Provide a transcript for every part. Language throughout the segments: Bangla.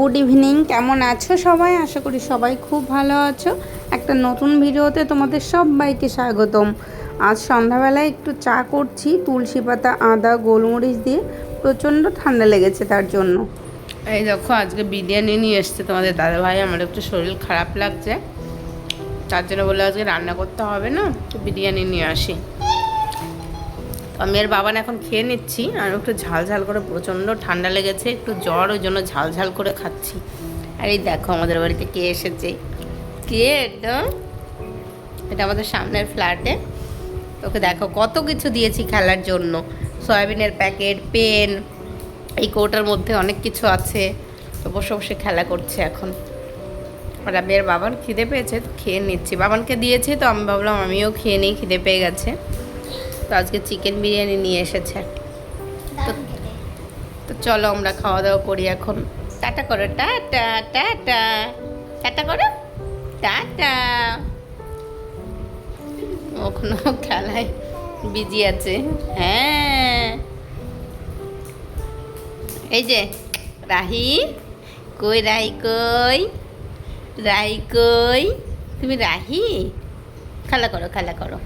গুড ইভিনিং, কেমন আছো সবাই? আশা করি সবাই খুব ভালো আছো। একটা নতুন ভিডিওতে তোমাদের সবাইকে স্বাগতম। আজ সন্ধ্যাবেলায় একটু চা করছি, তুলসী পাতা, আদা, গোলমরিচ দিয়ে। প্রচণ্ড ঠান্ডা লেগেছে তার জন্য। এই দেখো, আজকে বিরিয়ানি নিয়ে এসছে তোমাদের দাদা ভাই আমার একটু শরীর খারাপ লাগছে। তার জন্য বলে আজকে রান্না করতে হবে না বিরিয়ানি নিয়ে আসি। আমি আর বাবান এখন খেয়ে নিচ্ছি, আর একটু ঝাল ঝাল করে প্রচণ্ড ঠান্ডা লেগেছে, একটু জ্বর, ওই জন্য ঝাল ঝাল করে খাচ্ছি। আর এই দেখো আমাদের বাড়িতে কে এসেছে। কে একদম? এটা আমাদের সামনের ফ্ল্যাটে তোকে দেখো, কত কিছু দিয়েছি খেলার জন্য। সয়াবিনের প্যাকেট, পেন, এই কৌটার মধ্যে অনেক কিছু আছে। তো বসে বসে খেলা করছে এখন। আর আমি আর বাবার খিদে পেয়েছে, তো খেয়ে নিচ্ছি। বাবানকে দিয়েছি, তো আমি ভাবলাম আমিও খেয়ে নিই, খিদে পেয়ে গেছে। তো আজকে চিকেন বিরিয়ানি নিয়ে এসেছে। তো তো চলো আমরা খাওয়া দাওয়া করি এখন। টাটা করো, টাটা টাটা। টাটা করো, টাটা। ওখানে খেলায় বিজি আছে। হ্যাঁ। এই যে, রাহি, কই রাহি কই? রাহি কই? তুমি রাহি? খেলা করো খেলা করো।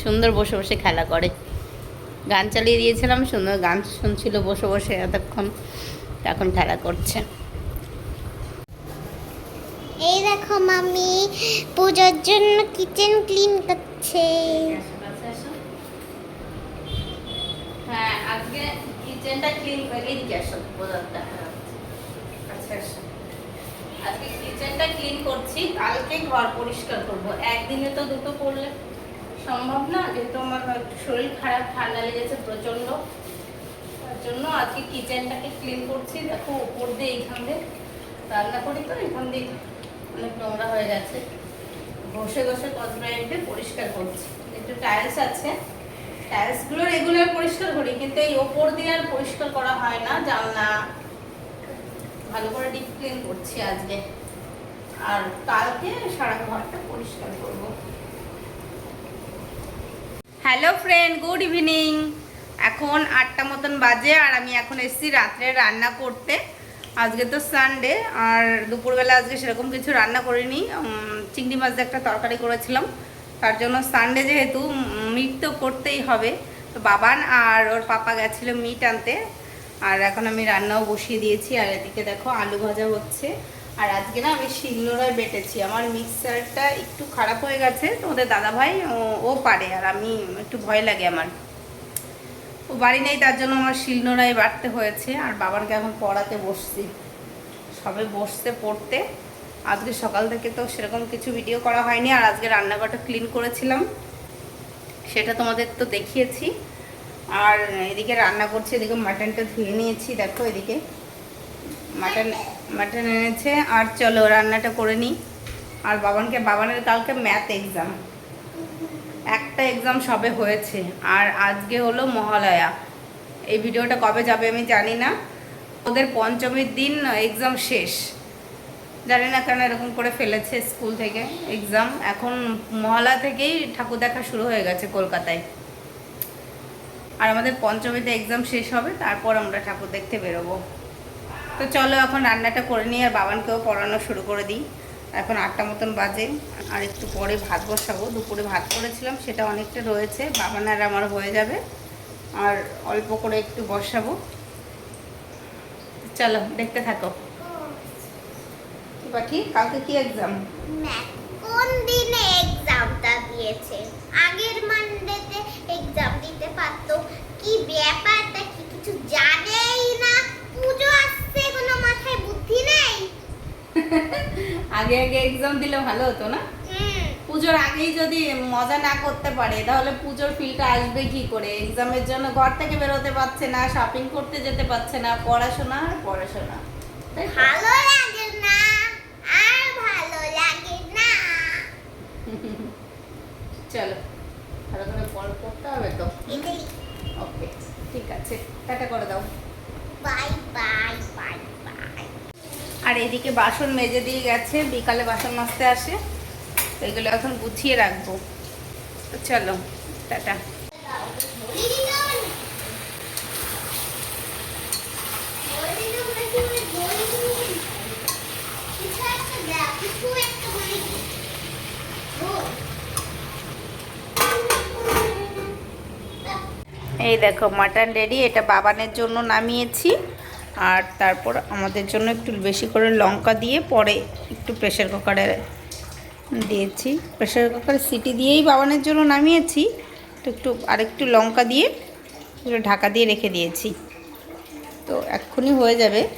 সুন্দর বসে বসে খেলা করে। গান চালিয়ে দিয়েছিলাম সুন্দর গান শুনছিল বসে বসে এতক্ষণ এখন খেলা করছে। এই দেখো মামি পূজার জন্য কিচেন ক্লিন করছে। হ্যাঁ আজকে কিচেনটা ক্লিন করে এদিকে আসো বোঝাতে আচ্ছা আজকে কিচেনটা ক্লিন করছি কালকে ঘর পরিষ্কার করব। একদিনে তো দুটো করলে। সম্ভব না, যেহেতু আমার শরীর খারাপ, ঠান্ডা লেগেছে প্রচণ্ড। তার জন্য আজকে কিচেনটাকে ক্লিন করছি। দেখো, উপর দিয়ে এইখান দিয়ে রান্না করি তো এখান দিয়ে অনেক নোংরা হয়ে গেছে। ঘষে ঘষে এমনি পরিষ্কার করছি। একটু টাইলস আছে। টাইলসগুলো রেগুলার পরিষ্কার করি, কিন্তু এই ওপর দিয়ে আর পরিষ্কার করা হয় না, জানলা। ভালো করে ডিপ ক্লিন করছি আজকে। আর কালকে সারা ঘরটা পরিষ্কার করব। Hello friend, good evening. এখন আটটা মতন বাজে আর আমি এখন এসেছি রাত্রে রান্না করতে। আজকে তো সানডে আর দুপুরবেলা আজকে সেরকম কিছু রান্না করিনি। চিংড়ি মাছ একটা তরকারি করেছিলাম। তার জন্য সানডে যেহেতু মিট তো করতেই হবে। তো বাবান আর ওর পাপা গেছিল মিট আনতে। আর এখন আমি রান্নাও বসিয়ে দিয়েছি। আর এদিকে দেখো আলু ভাজা হচ্ছে। আর আজকে না আমি শিলনোড়ায় বেটেছি। আমার মিক্সারটা একটু খারাপ হয়ে গেছে তোমাদের দাদা ভাই ও- পারে, আর আমি একটু ভয় লাগে আমার। ও বাড়ি নেই, তার জন্য আমার শিলনোড়ায় বাড়তে হয়েছে, আর বাবানকে এখন পড়াতে বসছি। সবে বসতে পড়তে। আজকে সকাল থেকে তো সেরকম কিছু ভিডিও করা হয়নি, আর আজকে রান্নাঘরটা ক্লিন করেছিলাম। সেটা তোমাদের তো দেখিয়েছি। আর এদিকে রান্না করছি, এদিকে মাটনটা ধুয়ে নিয়েছি, দেখো এদিকে। মাটন মাটন এনেছে। আর চলো, রান্নাটা করে নিই। আর বাবানকে, বাবানের কালকে ম্যাথ এক্সাম একটা এক্সাম সবে হয়েছে। আর আজকে হলো মহালয়া। এই ভিডিওটা কবে যাবে আমি জানি না। ওদের পঞ্চমীর দিন এক্সাম শেষ। জানি না কেন এরকম করে ফেলেছে স্কুল থেকে এক্সাম এখন মহালয়া থেকেই ঠাকুর দেখা শুরু হয়ে গেছে কলকাতায়। আর আমাদের পঞ্চমীতে এক্সাম শেষ হবে, তারপর আমরা ঠাকুর দেখতে বেরোবো। তো চলো এখন রান্নাটা করে নিই, আর বাবানকেও পড়ানো শুরু করে দিই। এখন আটটা মতন বাজে, আর একটু পরে ভাত বসাবো। দুপুরে ভাত করেছিলাম, সেটা অনেকটা রয়েছে, বাবান আর আমার হয়ে যাবে। আর অল্প করে একটু বসাবো। চলো, দেখতে থাকো। কি পাখি কালকে কি এক্সাম কোন দিনে এক্সামটা দিয়েছে? আগের মানডেতে এক্সাম দিতে পারতো? কি ব্যাপারটা কি কিছু জানেই না পুজো আসছে কোনো মাথায় বুদ্ধি নেই আগে আগে এক্সাম দিলে ভালো হতো না? পুজোর আগেই যদি মজা না করতে পারে তাহলে পুজোর ফিলটা আসবে কি করে? এক্সামের জন্য ঘর থেকে বেরোতে পারছে না শপিং করতে যেতে পারছে না পড়াশোনা আর পড়াশোনা। ভালো বাসন মেজে দিয়ে গেছে, বিকালে বাসন মাজতে আসে, তো এগুলো এখন গুছিয়ে রাখব। চলো, টাটা। এই দেখো মাটন রেডি এটা বাবানের জন্য নামিয়েছি। আর তারপর আমাদের জন্য একটু বেশি করে লঙ্কা দিয়ে পরে একটু প্রেশার কুকারে দিয়েছি। প্রেশার কুকারে সিটি দিয়েই বাবানের জন্য নামিয়েছি। তো একটু আরেকটু লঙ্কা দিয়ে ঢাকা দিয়ে রেখে দিয়েছি। তো এক্ষুনি হয়ে যাবে।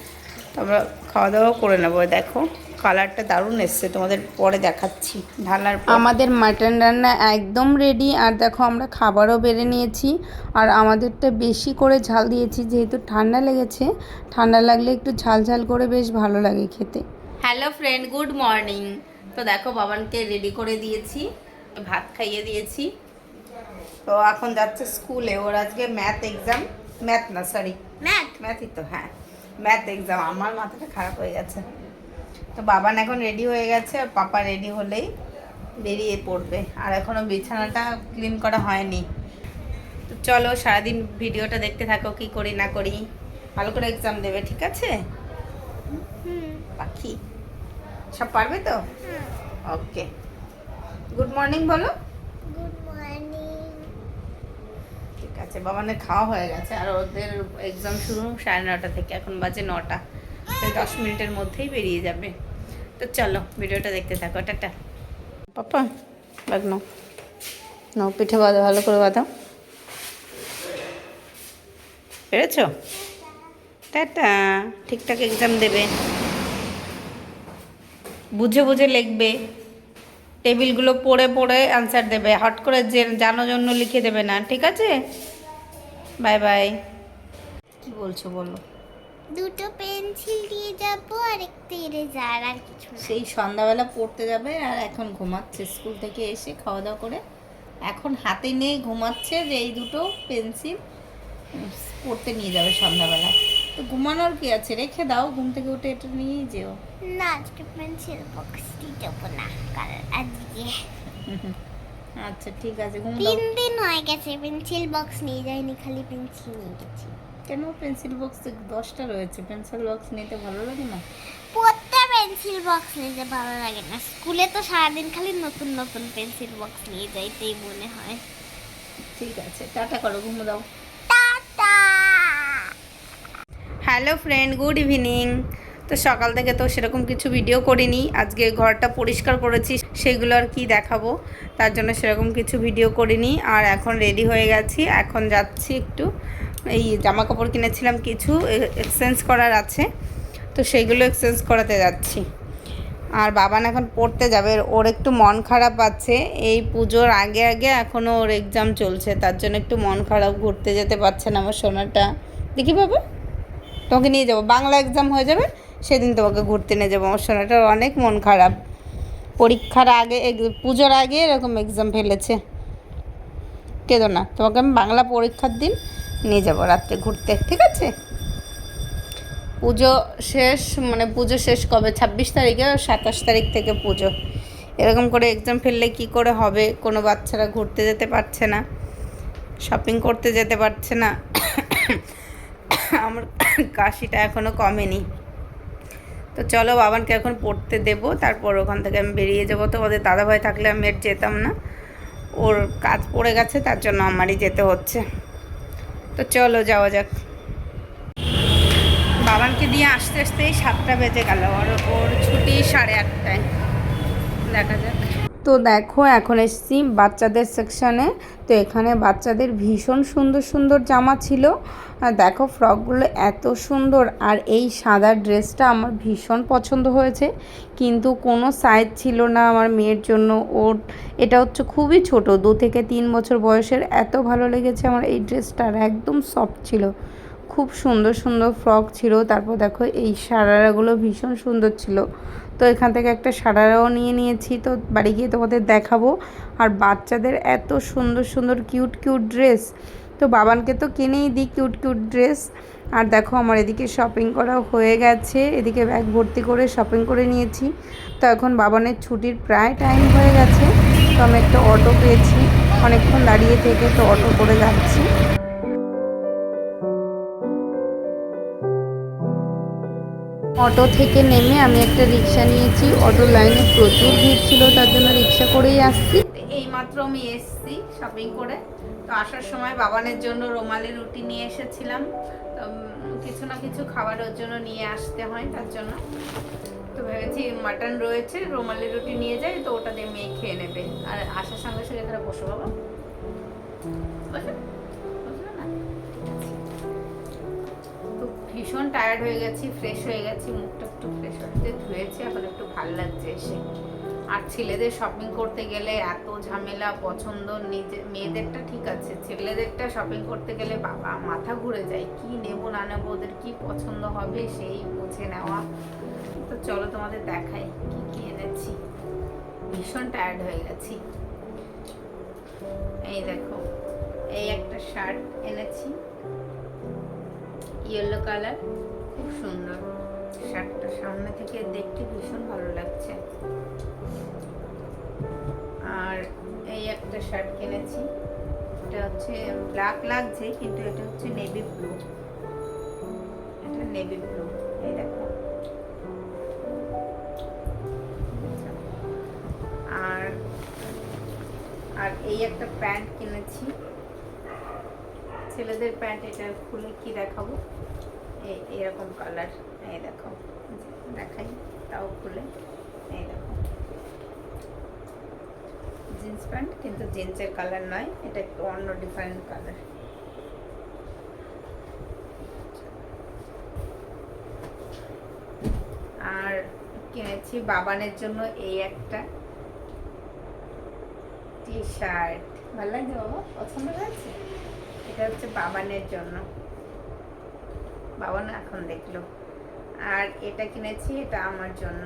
আমরা খাওয়া দাওয়া করে নেব, দেখো। কালারটা দারুণ এসছে তোমাদের পরে দেখাচ্ছি ঢালার আমাদের মাটন রান্না একদম রেডি আর দেখো আমরা খাবারও বেড়ে নিয়েছি আর আমাদেরটা বেশি করে ঝাল দিয়েছি যেহেতু ঠান্ডা লেগেছে ঠান্ডা লাগলে একটু ঝাল ঝাল করে বেশ ভালো লাগে খেতে। হ্যালো ফ্রেন্ড গুড মর্নিং তো দেখো বাবানকে রেডি করে দিয়েছি ভাত খাইয়ে দিয়েছি। তো এখন যাচ্ছে স্কুলে ওর আজকে ম্যাথ এক্সাম ম্যাথ না সরি ম্যাথ ম্যাথই তো হ্যাঁ। ম্যাথ এক্সাম আমার মাথাটা খারাপ হয়ে গেছে। তো বাবান এখন রেডি হয়ে গেছে আর পাপা রেডি হলেই বেরিয়ে পড়বে। আর এখনও বিছানাটা ক্লিন করা হয়নি। তো চলো সারাদিন ভিডিওটা দেখতে থাকো কি করি না করি। ভালো করে এক্সাম দেবে ঠিক আছে? হুম। পাখি। সব পারবে তো? ওকে। গুড মর্নিং বলো। গুড মর্নিং ঠিক আছে বাবানের খাওয়া হয়ে গেছে আর ওদের এক্সাম শুরু সাড়ে নটা থেকে এখন বাজে নটা। দশ মিনিটের মধ্যেই বেরিয়ে যাবে। তো চলো, ভিডিওটা দেখতে থাকো, টাটা। পাপা বাগ নাও। নাও, পিঠে বাঁধো, ভালো করে বাঁধাও পেরেছ? টাটা। ঠিকঠাক এক্সাম দেবে। বুঝে বুঝে লিখবে। টেবিলগুলো পড়ে পড়ে অ্যান্সার দেবে। হট করে যে জানো জন্য লিখে দেবে না, ঠিক আছে? বাই বাই কি বলছো বলো? দুটো পেন্সিল দিয়ে যাব আর একটা ইরেজার আর কিছু না। সেই সন্ধ্যাবেলা পড়তে যাবে আর এখন ঘুমাচ্ছে। স্কুল থেকে এসে খাওয়া দাওয়া করে এখন হাতে নেই ঘুমাচ্ছে যে এই দুটো পেন্সিল পড়তে নিয়ে যাবে সন্ধ্যাবেলা। তো ঘুমানোর কি আছে? রেখে দাও ঘুম থেকে উঠে এটা নিয়েই যেও। না আজকে পেন্সিল বক্স দিয়ে যাব না কারণ আজকে। আচ্ছা ঠিক আছে ঘুম দাও। তিন দিন হয়ে গেছে পেন্সিল বক্স নিয়ে যাইনি খালি পেন্সিল নিয়ে গেছি। কেন পেন্সিল বক্স দশটা রয়েছে? পেন্সিল বক্স নিতে ভালো লাগে না? পড়তে পেন্সিল বক্স নিতে ভালো লাগে না। স্কুলে তো সারাদিন খালি নতুন নতুন পেন্সিল বক্স নিয়ে যাইতেই মনে হয়। ঠিক আছে টাটা করো ঘুম দাও। Tata! Hello friend good evening. তো সকাল থেকে তো সেরকম কিছু ভিডিও করিনি। আজকে ঘরটা পরিষ্কার করেছি সেগুলো আর কি দেখাবো। তার জন্য সেরকম কিছু ভিডিও করিনি। আর এখন রেডি হয়ে গেছি। এখন যাচ্ছি একটু এই জামা কাপড় কিনেছিলাম কিছু এক্সচেঞ্জ করার আছে। তো সেইগুলো এক্সচেঞ্জ করাতে যাচ্ছি। আর বাবান এখন পড়তে যাবে, ওর একটু মন খারাপ আছে। এই পুজোর আগে আগে এখনও ওর এক্সাম চলছে, তার জন্য একটু মন খারাপ, ঘুরতে যেতে পারছে না আমার সোনাটা। দেখি বাবা, তোমাকে নিয়ে যাব। বাংলা এক্সাম হয়ে যাবে, সেদিন তোমাকে ঘুরতে নিয়ে যাব। আমার সোনাটার অনেক মন খারাপ। পরীক্ষার আগে পুজোর আগে এরকম এক্সাম ফেলেছে। কেঁদো না, তোমাকে আমি বাংলা পরীক্ষার দিন নিয়ে যাব রাত্রে ঘুরতে, ঠিক আছে? পুজো শেষ মানে পুজো শেষ কবে? ছাব্বিশ তারিখে সাতাশ তারিখ থেকে পুজো? এরকম করে এক্সাম ফেললে কি করে হবে? কোনো বাচ্চারা ঘুরতে যেতে পারছে না শপিং করতে যেতে পারছে না। আমার কাশিটা এখনও কমেনি। তো চলো বাবানকে এখন পড়তে দেবো, তারপর ওখান থেকে আমি বেরিয়ে যাব। তো ওদের দাদাভাই থাকলে আমি আর যেতাম না। ওর কাজ পড়ে গেছে, তার জন্য আমারই যেতে হচ্ছে। তো চলো যাওয়া যাক। বাবানকে দিয়ে আসতে আসতেই সাতটা বেজে গেল। আর ওর ছুটি সাড়ে আটটায়। দেখা যাক। তো দেখো, এখন এসেছি বাচ্চাদের সেকশানে তো এখানে বাচ্চাদের ভীষণ সুন্দর সুন্দর জামা ছিল। দেখো ফ্রকগুলো এত সুন্দর। আর এই সাদা ড্রেসটা আমার ভীষণ পছন্দ হয়েছে। কিন্তু কোনো সাইজ ছিল না আমার মেয়ের জন্য। ওর, এটা হচ্ছে খুবই ছোট, দু থেকে তিন বছর বয়সের। এত ভালো লেগেছে আমার এই ড্রেসটা আর একদম সফট ছিল। খুব সুন্দর সুন্দর ফ্রক ছিল। তারপর দেখো, এই সারারাগুলো ভীষণ সুন্দর ছিল। তো এখান থেকে একটা সারারাও নিয়ে নিয়েছি। তো বাড়ি গিয়ে তোমাদের দেখাবো। আর বাচ্চাদের এত সুন্দর সুন্দর, কিউট কিউট ড্রেস। তো বাবানকে তো কিনেই দিই কিউট কিউট ড্রেস। আর দেখো আমার এদিকে শপিং করা হয়ে গেছে। এদিকে ব্যাগ ভর্তি করে শপিং করে নিয়েছি। তো এখন বাবানের ছুটির প্রায় টাইম হয়ে গেছে। তো আমি একটা অটো পেয়েছি। অনেকক্ষণ দাঁড়িয়ে থেকে তো অটো করে যাচ্ছি। অটো থেকে নেমে আমি একটা রিক্সা নিয়েছি। অটো লাইনে প্রচুর ভিড় ছিল, তার জন্য রিক্সা করেই আসছি। এই মাত্র আমি এসেছি শপিং করে। তো আসার সময় বাবানের জন্য রোমালি রুটি নিয়ে এসেছিলাম। কিছু না কিছু খাবার ওর জন্য নিয়ে আসতে হয় তার জন্য। তো ভেবেছি মাটন রয়েছে, রোমালি রুটি নিয়ে যাই, তো ওটা দিয়ে মেয়ে খেয়ে নেবে। আর আসার সঙ্গে সঙ্গে তারা বসো বাবা ভীষণ টায়ার্ড হয়ে গেছি ফ্রেশ হয়ে গেছি, মুখটা একটু ফ্রেশ হতে ধুয়েছি, এখন একটু ভালো লাগছে এসে। আর ছেলেদের শপিং করতে গেলে এত ঝামেলা, পছন্দ, নিজে, মেয়েদেরটা ঠিক আছে, ছেলেদেরটা শপিং করতে গেলে বাবা মাথা ঘুরে যায়, কি নেব, না নেব, ওদের কি পছন্দ হবে সেই বুঝে নেওয়া। তো চলো তোমাদের দেখাই কি কি এনেছি। ভীষণ টায়ার্ড হয়ে গেছি। এই দেখো, এই একটা শার্ট এনেছি। ইয়েলো কালার খুব সুন্দর। শার্টটা সামনে থেকে দেখতে ভীষণ ভালো লাগছে। আর এই একটা শার্ট কিনেছি। এটা হচ্ছে ব্ল্যাক লাগছে, কিন্তু এটা হচ্ছে নেভি ব্লু এটা নেভি ব্লু এই দেখো। আর আর এই একটা প্যান্ট কিনেছি। ছেলেদের প্যান্ট, এটা খুলে কি দেখাবো? এই, এরকম কালার এই দেখো, দেখাই, তাও খুলে। এই দেখো। জিন্স প্যান্ট কিন্তু জিন্সের কালার নয়, এটা একটু অন্য ডিফারেন্ট কালার আর কিনেছি বাবানের জন্য এই একটা টি শার্ট ভালো লাগছে বাবা? পছন্দ হয়েছে? এটা হচ্ছে বাবানের জন্য। বাবান এখন দেখল। আর এটা কিনেছি এটা আমার জন্য।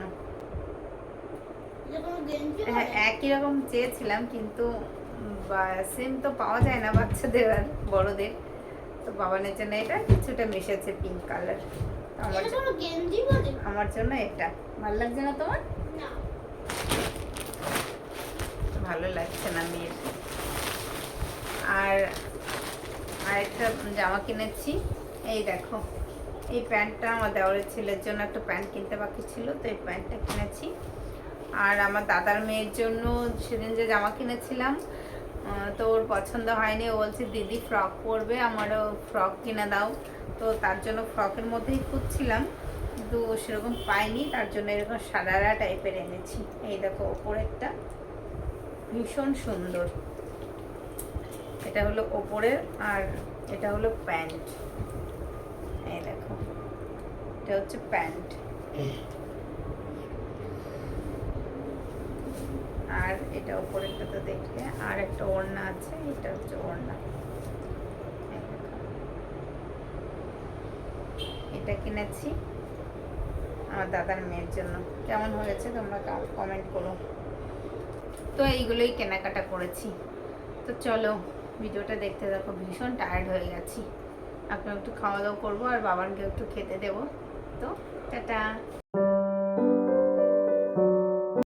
হ্যাঁ? একই রকম চেয়েছিলাম কিন্তু সেম তো পাওয়া যায় না বাচ্চাদের আর বড়দের। তো বাবানের জন্য এটা কিছুটা মিশেছে পিঙ্ক কালার আমার এটা জ- কোনো গেঞ্জি বলে? আমার জন্য এটা। ভালো লাগছে না তোমার? ভালো লাগছে না মেয়ের। আর আরেকটা জামা কিনেছি। এই দেখো, এই প্যান্টটা আমার দেওয়ারের ছেলের জন্য একটা প্যান্ট কিনতে বাকি ছিল, তো এই প্যান্টটা কিনেছি। আর আমার দাদার মেয়ের জন্য সেদিন যে জামা কিনেছিলাম তো ওর পছন্দ হয়নি। ও বলছে, দিদি ফ্রক পরবে, আমারও ফ্রক কিনে দাও। তো তার জন্য ফ্রকের মধ্যেই খুঁজছিলাম, কিন্তু সেরকম পাইনি তার জন্য এরকম সাদারা টাইপের এনেছি। এই দেখো, ওপরেরটা ভীষণ সুন্দর। এটা হলো ওপরের আর এটা হলো প্যান্ট। এই দেখো, এটা হচ্ছে প্যান্ট। আর এটা ওপরেরটা তো দেখলে আর একটা ওড়না আছে, এটা হচ্ছে ওড়না। এটা কিনেছি আমার দাদার মেয়ের জন্য। কেমন হয়েছে তোমরা কমেন্ট করো। তো এইগুলোই কেনাকাটা করেছি। তো চলো ভিডিওটা দেখতে দেখো, ভীষণ টায়ার্ড হয়ে গেছি। এখন একটু খাওয়া দাওয়া করব আর বাবানকে একটু খেতে দেবো। তো, টাটা।